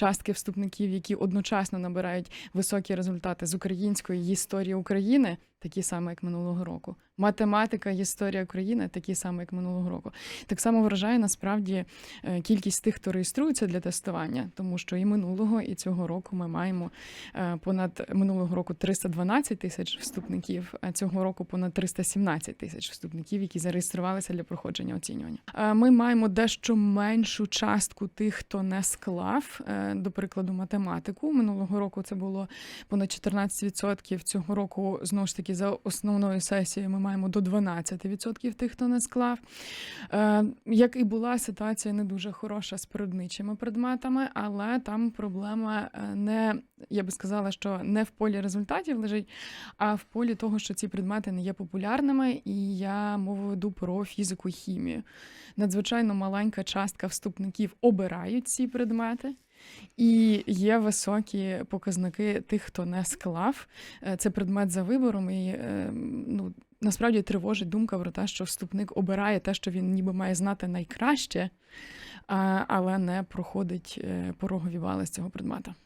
частки вступників, які одночасно набирають високі результати з української історії України, такі саме як минулого року. Математика, історія України, такі самі, як минулого року. Так само вражає насправді е, кількість тих, хто реєструється для тестування, тому що і минулого, і цього року ми маємо е, понад минулого року 312 тисяч вступників, а цього року понад 317 тисяч вступників, які зареєструвалися для проходження оцінювання. Е, Ми маємо дещо меншу частку тих, хто не склав, до прикладу, математику. Минулого року це було понад 14%. Цього року знову ж таки за основною сесією ми маємо до 12% тих, хто не склав. Е, Як і була ситуація не дуже хороша з природничими предметами, але там проблема е, не я би сказала, що не в полі результатів лежить, а в полі того, що ці предмети не є популярними, і я мову веду про фізику і хімію. Надзвичайно маленька частка вступників обирають ці предмети. І є високі показники тих, хто не склав. Е, Це предмет за вибором, і е, ну, насправді тривожить думка про те, що вступник обирає те, що він ніби має знати найкраще, але не проходить е, порогові бали з цього предмета.